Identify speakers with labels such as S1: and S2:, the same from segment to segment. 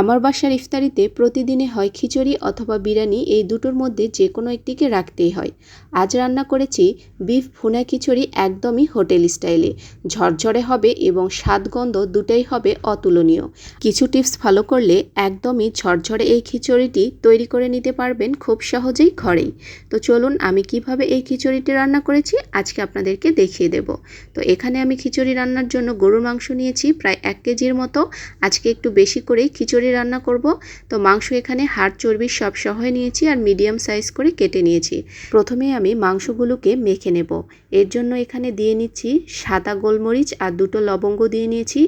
S1: আমার বাসার ইফতারিতে প্রতিদিনে হয় খিচুড়ি অথবা বিরিয়ানি, এই দুটোর মধ্যে যে কোনো একটিকে রাখতেই হয়। আজ রান্না করেছি বিফ ভুনা খিচুড়ি একদমই হোটেল স্টাইলে। ঝরঝরে হবে এবং স্বাদগন্ধ দুটাই হবে অতুলনীয়। কিছু টিপস ফলো করলে একদমই ঝরঝরে এই খিচুড়িটি তৈরি করে নিতে পারবেন খুব সহজেই ঘরেই। তো চলুন আমি কীভাবে এই খিচুড়িটি রান্না করেছি আজকে আপনাদেরকে দেখিয়ে দেব। তো এখানে আমি খিচুড়ি রান্নার জন্য গরুর মাংস নিয়েছি প্রায় এক কেজির মতো। আজকে একটু বেশি করেই খিচুড়ি রান্না করব। তো মাংস এখানে হাড় চর্বি সব সহ নিয়েছি আর মিডিয়াম সাইজ করে কেটে নিয়েছি। প্রথমে আমি মাংসগুলোকে মেখে নেব। এর জন্য এখানে দিয়ে নিচ্ছি সাদা গোলমরিচ আর দুটো লবঙ্গ দিয়ে নিয়েছি।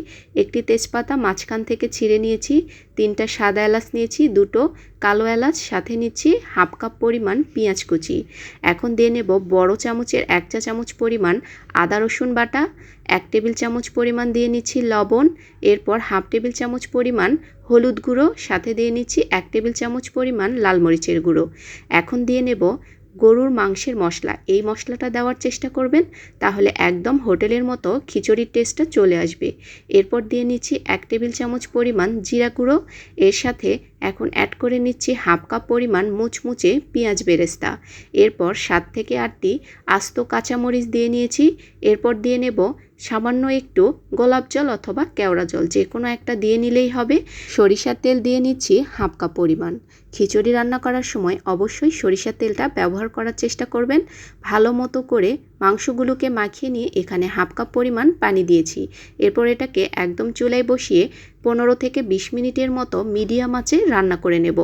S1: একটি তেজপাতা মাঝখান থেকে ছিঁড়ে নিয়েছি। তিনটা সাদা এলাচ নিয়েছি, দুটো কালো এলাচ, সাথে নিচ্ছি হাফ কাপ পরিমাণ পেঁয়াজ কুচি। এখন দিয়ে নেব বড় চামচের এক চা চামচ পরিমাণ আদা রসুন বাটা এক টেবিল চামচ পরিমাণ দিয়ে নিচ্ছি লবণ, এরপর হাফ টেবিল চামচ পরিমাণ হলুদ গুঁড়ো, সাথে দিয়ে নিচ্ছি এক টেবিল চামচ পরিমাণ লাল মরিচের গুঁড়ো। এখন দিয়ে নেব গরুর মাংসের মশলা। এই মশলাটা দেওয়ার চেষ্টা করবেন, তাহলে একদম হোটেলের মতো খিচুড়ির টেস্টটা চলে আসবে। এরপর দিয়ে নিচ্ছি এক টেবিল চামচ পরিমাণ জিরা গুঁড়ো, এর সাথে এখন অ্যাড করে নিচ্ছি হাফ কাপ পরিমাণ মুচমুচে পেঁয়াজ বেরেস্তা। এরপর সাত থেকে আটটি আস্ত কাঁচামরিচ দিয়ে নিয়েছি। এরপর দিয়ে নেব সামান্য একটু গোলাপ জল অথবা কেওড়া জল, যে কোনো একটা দিয়ে নিলেই হবে। সরিষার তেল দিয়ে নিচ্ছি হাফ কাপ পরিমাণ। খিচুড়ি রান্না করার সময় অবশ্যই সরিষার তেলটা ব্যবহার করার চেষ্টা করবেন। ভালো মতো করে মাংসগুলোকে মাখিয়ে নিয়ে এখানে হাফ কাপ পরিমাণ পানি দিয়েছি। এরপর এটাকে একদম চুলায় বসিয়ে পনেরো থেকে বিশ মিনিটের মতো মিডিয়াম আঁচে রান্না করে নেব।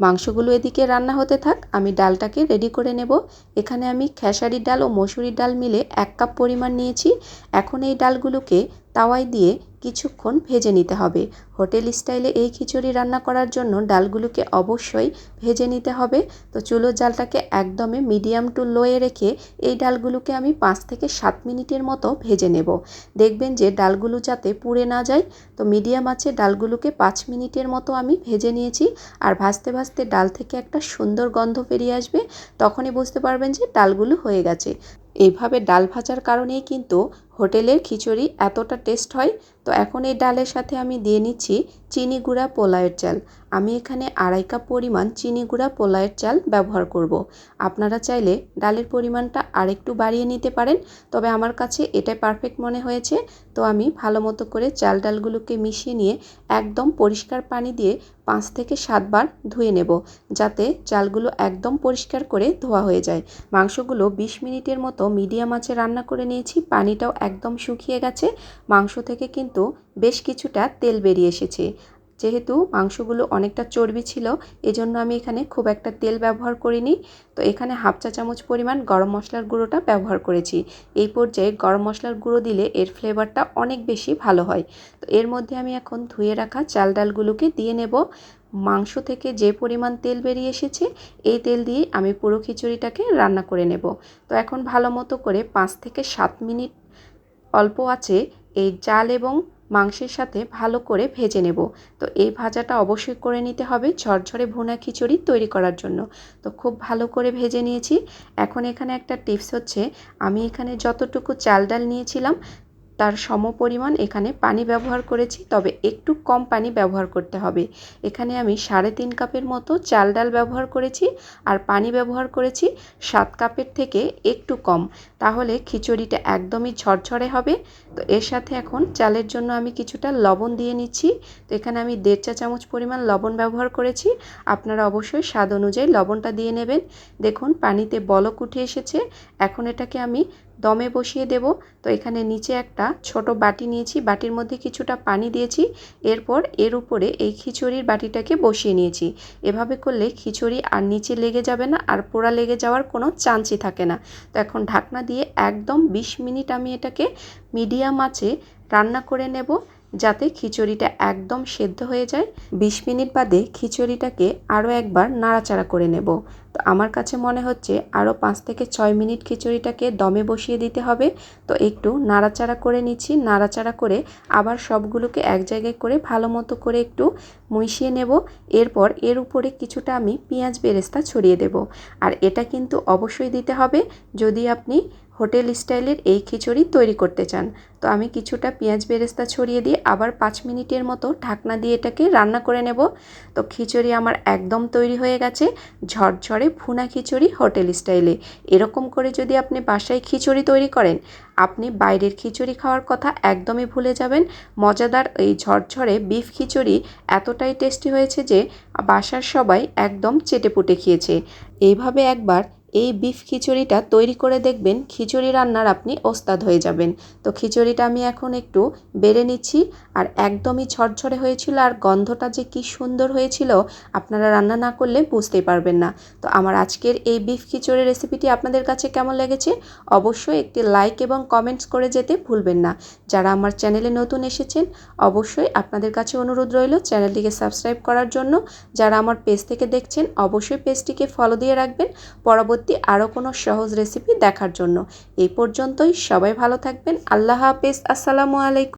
S1: মাংসগুলো এদিকে রান্না হতে থাক, আমি ডালটাকে রেডি করে নেব। এখানে আমি খেসারির ডাল ও মসুরির ডাল মিলে এক কাপ পরিমাণ নিয়েছি। এখন এই ডালগুলোকে তাওয়ায় দিয়ে কিছুক্ষণ ভেজে নিতে হবে। হোটেল স্টাইলে এই খিচুড়ি রান্না করার জন্য ডালগুলোকে অবশ্যই ভেজে নিতে হবে। তো চুলোর জালটাকে একদমই মিডিয়াম টু লোয়ে রেখে এই ডালগুলোকে আমি পাঁচ থেকে সাত মিনিটের মতো ভেজে নেব। দেখবেন যে ডালগুলো যাতে পুড়ে না যায়, তো মিডিয়াম আছে ডালগুলোকে পাঁচ মিনিটের মতো আমি ভেজে নিয়েছি। আর ভাজতে ভাজতে ডাল থেকে একটা সুন্দর গন্ধ বেরিয়ে আসবে, তখনই বুঝতে পারবেন যে ডালগুলো হয়ে গেছে। এইভাবে ডাল ভাজার কারণেই কিন্তু হোটেলের খিচুড়ি এতটা টেস্ট হয়, তো এখন এই ডালের সাথে আমি দিয়ে নিচ্ছি চিনি গুঁড়া পোলাওয়ের চাল। আমি এখানে আড়াই কাপ পরিমাণ চিনি গুঁড়া পোলাওয়ের চাল ব্যবহার করব। আপনারা চাইলে ডালের পরিমাণটা আরেকটু বাড়িয়ে নিতে পারেন, তবে আমার কাছে এটাই পারফেক্ট মনে হয়েছে। তো আমি ভালো মতো করে চাল ডালগুলোকে মিশিয়ে নিয়ে একদম পরিষ্কার পানি দিয়ে পাঁচ থেকে সাতবার ধুয়ে নেব, যাতে চালগুলো একদম পরিষ্কার করে ধোয়া হয়ে যায়। মাংসগুলো বিশ মিনিটের মতো মিডিয়াম আঁচে রান্না করে নিয়েছি, পানিটাও একদম শুকিয়ে গেছে। মাংস থেকে কিন্তু বেশ কিছুটা তেল বেরিয়ে এসেছে। যেহেতু মাংসগুলো অনেকটা চর্বি ছিল, এজন্য আমি এখানে খুব একটা তেল ব্যবহার করিনি। তো এখানে হাফ চা চামচ পরিমাণ গরম মশলার গুঁড়োটা ব্যবহার করেছি। এই পর্যায়ে গরম মশলার গুঁড়ো দিলে এর ফ্লেভারটা অনেক বেশি ভালো হয়। তো এর মধ্যে আমি এখন ধুয়ে রাখা চাল ডালগুলোকে দিয়ে নেব। মাংস থেকে যে পরিমাণ তেল বেরিয়ে এসেছে, এই তেল দিয়ে আমি পুরো খিচুড়িটাকে রান্না করে নেব। তো এখন ভালো মতো করে পাঁচ থেকে সাত মিনিট অল্প আছে, এই চাল এবং মাংসের সাথে ভালো করে ভেজে নেব। তো এই ভাজাটা অবশ্যই করে নিতে হবে ঝরঝরে ভুনা খিচুড়ি তৈরি করার জন্য। তো খুব ভালো করে ভেজে নিয়েছি। এখন এখানে একটা টিপস হচ্ছে, আমি এখানে যতটুকু চাল ডাল নিয়েছিলাম তার সম পরিমাণ এখানে পানি ব্যবহার করেছি, তবে একটু কম পানি ব্যবহার করতে হবে। এখানে আমি সাড়ে তিন কাপের মতো চাল ডাল ব্যবহার করেছি আর পানি ব্যবহার করেছি সাত কাপের থেকে একটু কম। তাহলে খিচুড়িটা একদমই ঝরঝরে হবে। তো এর সাথে এখন চালের জন্য আমি কিছুটা লবণ দিয়ে নিচ্ছি। তো এখানে আমি দেড় চা চামচ পরিমাণ লবণ ব্যবহার করেছি। আপনারা অবশ্যই স্বাদ অনুযায়ী লবণটা দিয়ে নেবেন। দেখুন, পানিতে বলক উঠে এসেছে। এখন এটাকে আমি দমে বসিয়ে দেব। তো এখানে নিচে একটা ছোট বাটি নিয়েছি। বাটির মধ্যে কিছুটা পানি দিয়েছি। এরপর এর উপরে এই খিচুড়ির বাটিটাকে বসিয়ে নিয়েছি। এভাবে করলে খিচুড়ি আর নিচে লেগে যাবে না, আর পোড়া লেগে যাওয়ার কোনো চান্সই থাকে না। তো এখন ঢাকনা দিয়ে একদম বিশ মিনিট আমি এটাকে মিডিয়াম আঁচে রান্না করে নেব, যাতে খিচুড়িটা একদম সেদ্ধ হয়ে যায়। বিশ মিনিট বাদে খিচুড়িটাকে আরও একবার নাড়াচাড়া করে নেব। তো আমার কাছে মনে হচ্ছে আরও পাঁচ থেকে ছয় মিনিট খিচুড়িটাকে দমে বসিয়ে দিতে হবে। তো একটু নাড়াচাড়া করে নিচ্ছি। নাড়াচাড়া করে আবার সবগুলোকে এক জায়গায় করে ভালো মতো করে একটু মিশিয়ে নেব। এরপর এর উপরে কিছুটা আমি পেঁয়াজ বেরেস্তা ছড়িয়ে দেব। আর এটা কিন্তু অবশ্যই দিতে হবে যদি আপনি হোটেল স্টাইলের এই খিচুড়ি তৈরি করতে চান। তো আমি কিছুটা পেঁয়াজ বেরেস্তা ছড়িয়ে দিয়ে আবার পাঁচ মিনিটের মতো ঢাকনা দিয়ে এটাকে রান্না করে নেব। তো খিচুড়ি আমার একদম তৈরি হয়ে গেছে। ঝরঝরে ভুনা খিচুড়ি হোটেল স্টাইলে। এরকম করে যদি আপনি বাসায় খিচুড়ি তৈরি করেন, আপনি বাইরের খিচুড়ি খাওয়ার কথা একদমই ভুলে যাবেন। মজাদার এই ঝরঝরে বিফ খিচুড়ি এতটাই টেস্টি হয়েছে যে বাসার সবাই একদম চেটেপুটে খেয়েছে। এইভাবে একবার এই বিফ খিচুড়িটা তৈরি করে দেখবেন খিচুড়ি রান্নার আপনি ওস্তাদ হয়ে যাবেন। তো খিচুড়িটা আমি এখন একটু বেড়ে নিচ্ছি আর একদমই ঝরঝরে হয়েছিল আর গন্ধটা যে কি সুন্দর হয়েছিল আপনারা রান্না না করলে বুঝতেই পারবেন না। তো আমার আজকের এই বিফ খিচুড়ি রেসিপিটি আপনাদের কাছে কেমন লেগেছে অবশ্যই একটি লাইক এবং কমেন্টস করে যেতে ভুলবেন না। যারা আমার চ্যানেলে নতুন এসেছেন অবশ্যই আপনাদের কাছে অনুরোধ রইল চ্যানেলটিকে সাবস্ক্রাইব করার জন্য। যারা আমার পেজ থেকে দেখছেন অবশ্যই পেজটিকে ফলো দিয়ে রাখবেন। পরবর্তী আরও কোনো সহজ রেসিপি দেখার জন্য। এই পর্যন্তই। সবাই ভালো থাকবেন। আল্লাহ হাফেজ। আসসালামু আলাইকুম।